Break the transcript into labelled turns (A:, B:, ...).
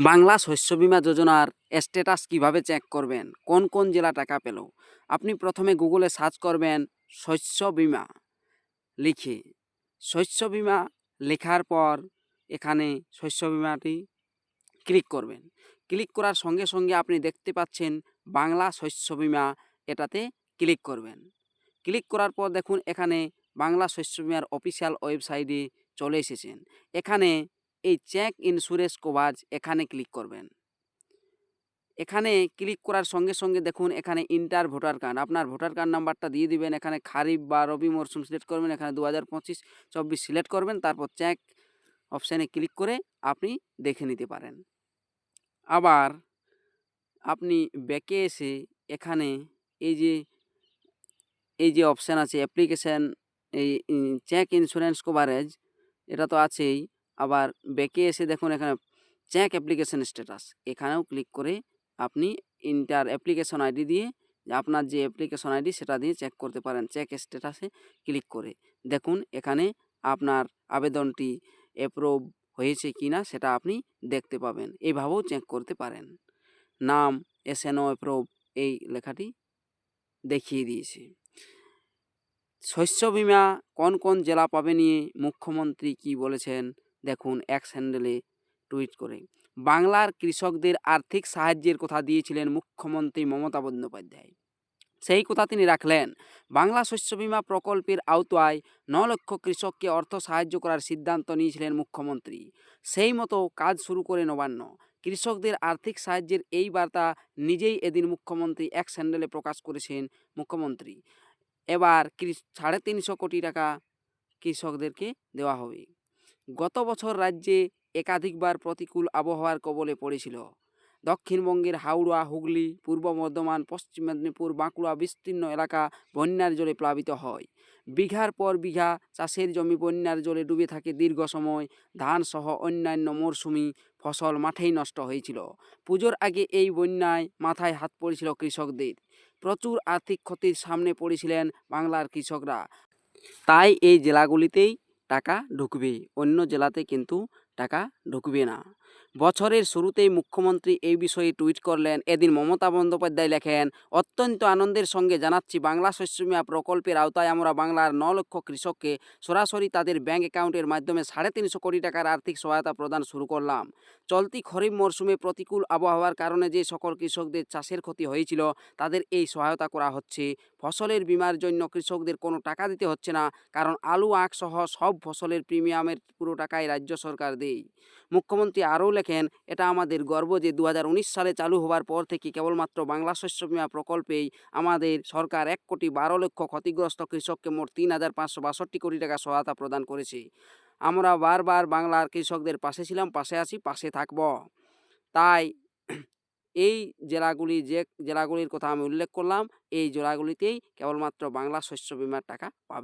A: বাংলা শস্য বীমা যোজনার স্ট্যাটাস কীভাবে চেক করবেন? কোন কোন জেলা টাকা পেল? আপনি প্রথমে গুগলে সার্চ করবেন শস্য বিমা। লিখে শস্য বিমা লেখার পর এখানে শস্য বিমাটি ক্লিক করবেন। ক্লিক করার সঙ্গে সঙ্গে আপনি দেখতে পাচ্ছেন বাংলা শস্য বিমা এটাতে ক্লিক করবেন। ক্লিক করার পর দেখুন এখানে বাংলা শস্য বিমার অফিসিয়াল ওয়েবসাইটে চলে এসেছেন। এখানে এই চেক ইন্স্যুরেন্স কভারেজ এখানে ক্লিক করবেন। এখানে ক্লিক করার সঙ্গে সঙ্গে দেখুন এখানে ইন্টার ভোটার কার্ড। আপনার ভোটার কার্ড নাম্বারটা দিয়ে দিবেন। এখানে খারিফ বা রবি মরশুম সিলেক্ট করবেন। এখানে দু হাজার পঁচিশ, চব্বিশ সিলেক্ট করবেন। তারপর চেক অপশানে ক্লিক করে আপনি দেখে নিতে পারেন। আবার আপনি ব্যাকে এসে এখানে এই যে এই যে অপশান আছে, অ্যাপ্লিকেশান এই, চেক ইন্স্যুরেন্স কভারেজ, এটা তো আছেই। আবার ব্যাকে এসে দেখুন এখানে চেক অ্যাপ্লিকেশন স্ট্যাটাস এখানেও ক্লিক করে আপনি ইন্টার অ্যাপ্লিকেশন আইডি দিয়ে আপনার যে অ্যাপ্লিকেশন আইডি সেটা দিয়ে চেক করতে পারেন। চেক স্ট্যাটাসে ক্লিক করে দেখুন এখানে আপনার আবেদনটি অ্যাপ্রুভ হয়েছে কি না সেটা আপনি দেখতে পাবেন। এইভাবেও চেক করতে পারেন। নাম এস এন অ্যাপ্রুভ এই লেখাটি দেখিয়ে দিয়েছে। শস্য বীমা কোন কোন জেলা পাবে নিয়ে মুখ্যমন্ত্রী কি বলেছেন? দেখুন, এক স্যান্ডেলে টুইট করে। বাংলার কৃষকদের আর্থিক সাহায্যের কথা দিয়েছিলেন মুখ্যমন্ত্রী মমতা বন্দ্যোপাধ্যায়। সেই কথা তিনি রাখলেন, বাংলা শস্য বীমা প্রকল্পের আওতায় ন লক্ষ কৃষককে অর্থ সাহায্য করার সিদ্ধান্ত নিয়েছিলেন মুখ্যমন্ত্রী। সেই মতো কাজ শুরু করে নবান্ন। কৃষকদের আর্থিক সাহায্যের এই বার্তা নিজেই এদিন মুখ্যমন্ত্রী এক স্যান্ডেলে প্রকাশ করেছেন মুখ্যমন্ত্রী। এবার সাড়ে তিনশো কোটি টাকা কৃষকদেরকে দেওয়া হবে। গত বছর রাজ্যে একাধিকবার প্রতিকূল আবহাওয়ার কবলে পড়েছিল। দক্ষিণবঙ্গের হাওড়া, হুগলি, পূর্ব বর্ধমান, পশ্চিম মেদিনীপুর, বাঁকুড়া বিস্তীর্ণ এলাকা বন্যার জলে প্লাবিত হয়। বিঘার পর বিঘা চাষের জমি বন্যার জলে ডুবে থাকে দীর্ঘ সময়। ধান সহ অন্যান্য মরশুমি ফসল মাঠেই নষ্ট হয়েছিল। পুজোর আগে এই বন্যায় মাথায় হাত পড়েছিল কৃষকদের। প্রচুর আর্থিক ক্ষতির সামনে পড়েছিলেন বাংলার কৃষকরা। তাই এই জেলাগুলিতেই টাকা ঢুকবে অন্য জেলাতে কিন্তু টাকা ঢুকবে না। বছরের শুরুতেই মুখ্যমন্ত্রী এই বিষয়ে টুইট করলেন। এদিন মমতা বন্দ্যোপাধ্যায় লেখেন, অত্যন্ত আনন্দের সঙ্গে জানাচ্ছি, বাংলা শস্য বীমা প্রকল্পের আওতায় আমরা বাংলার ন লক্ষ কৃষককে সরাসরি তাদের ব্যাংক অ্যাকাউন্টের মাধ্যমে সাড়ে তিনশো কোটি টাকার আর্থিক সহায়তা প্রদান শুরু করলাম। চলতি খরিফ মরশুমে প্রতিকূল আবহাওয়ার কারণে যে সকল কৃষকদের চাষের ক্ষতি হয়েছিল, তাদের এই সহায়তা করা হচ্ছে। ফসলের বীমার জন্য কৃষকদের কোনো টাকা দিতে হচ্ছে না, কারণ আলু, আখ সহ সব ফসলের প্রিমিয়ামের পুরো টাকাই রাজ্য সরকার দেয়। মুখ্যমন্ত্রী আরও লেখেন, এটা আমাদের গর্ব যে দু হাজার উনিশ সালে চালু হওয়ার পর থেকে কেবলমাত্র বাংলা শস্য বীমা প্রকল্পেই আমাদের সরকার এক কোটি বারো লক্ষ ক্ষতিগ্রস্ত কৃষককে মোট তিন হাজার পাঁচশো বাষট্টি কোটি টাকা সহায়তা প্রদান করেছে। আমরা বারবার বাংলার কৃষকদের পাশে ছিলাম, পাশে আছি, পাশে থাকব। তাই এই জেলাগুলি যে জেলাগুলির কথা আমি উল্লেখ করলাম, এই জেলাগুলিতেই কেবলমাত্র বাংলা শস্য বীমার টাকা পাবে।